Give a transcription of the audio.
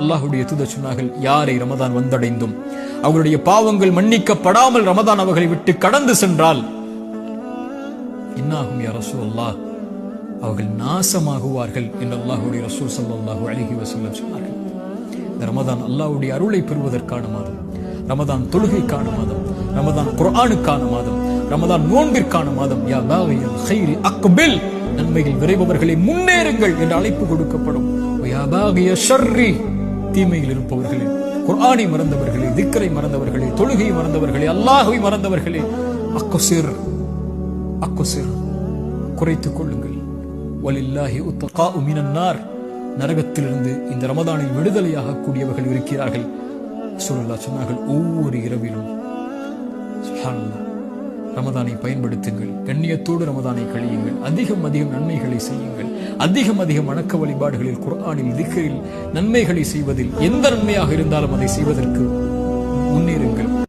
அல்லாஹுடைய தூதர் சொன்னார்கள் யாரை ரமதான் வந்தடைந்தும்? அவர்களுடைய பாவங்கள் மன்னிக்கப்படாமல் ரமதான் அவர்களை விட்டு கடந்து சென்றால்? என்னாகும் யா ரசூலுல்லாஹ். அவர்கள் நாசமாகுவார்கள் என்று அல்லாஹுடைய ரசூல் சல்லாஹூ அழகி வஸல்லம் சொன்னார்கள். இந்த ரமதான் அல்லாஹுடைய அருளை பெறுவதற்கான மாதம் ரமதான் தொழுகைக்கான மாதம் ரமதான் குரானுக்கான மாதம் ரமதான் நோன்பிற்கான மாதம். யா பாகியல் ஹைரி அக்பில் நன்மையில் விரைபவர்களை முன்னேறுங்கள் என்று அழைப்பு கொடுக்கப்படும். யா பாகிய ஷர்ரி தீமையில் இருப்பவர்களே குர்ஆனை மறந்தவர்களே திக்கரை மறந்தவர்களே தொழுகை மறந்தவர்களே அல்லாஹ்வை மறந்தவர்களே அக்குசிர் அக்குசிர். குறைத்துக் கொள்ளுங்கள். வலில்லாஹி உத்தகா உமினார் நரகத்திலிருந்து இந்த ரமதானில் விடுதலையாக கூடியவர்கள் இருக்கிறார்கள். ரசூலுல்லாஹ் சொன்னார்கள் ஒவ்வொரு இரவிலும். சுப்ஹானல்லாஹ் ரமதானை பயன்படுத்துங்கள். கண்ணியத்தோடு ரமதானை கழியுங்கள். அதிகம் அதிகம் நன்மைகளை செய்யுங்கள். அதிகம் அதிகம் வணக்க வழிபாடுகளில் குரானில் திக்கரில் நன்மைகளை செய்வதில் எந்த நன்மையாக இருந்தாலும் அதை செய்வதற்கு முன்னேறுங்கள்.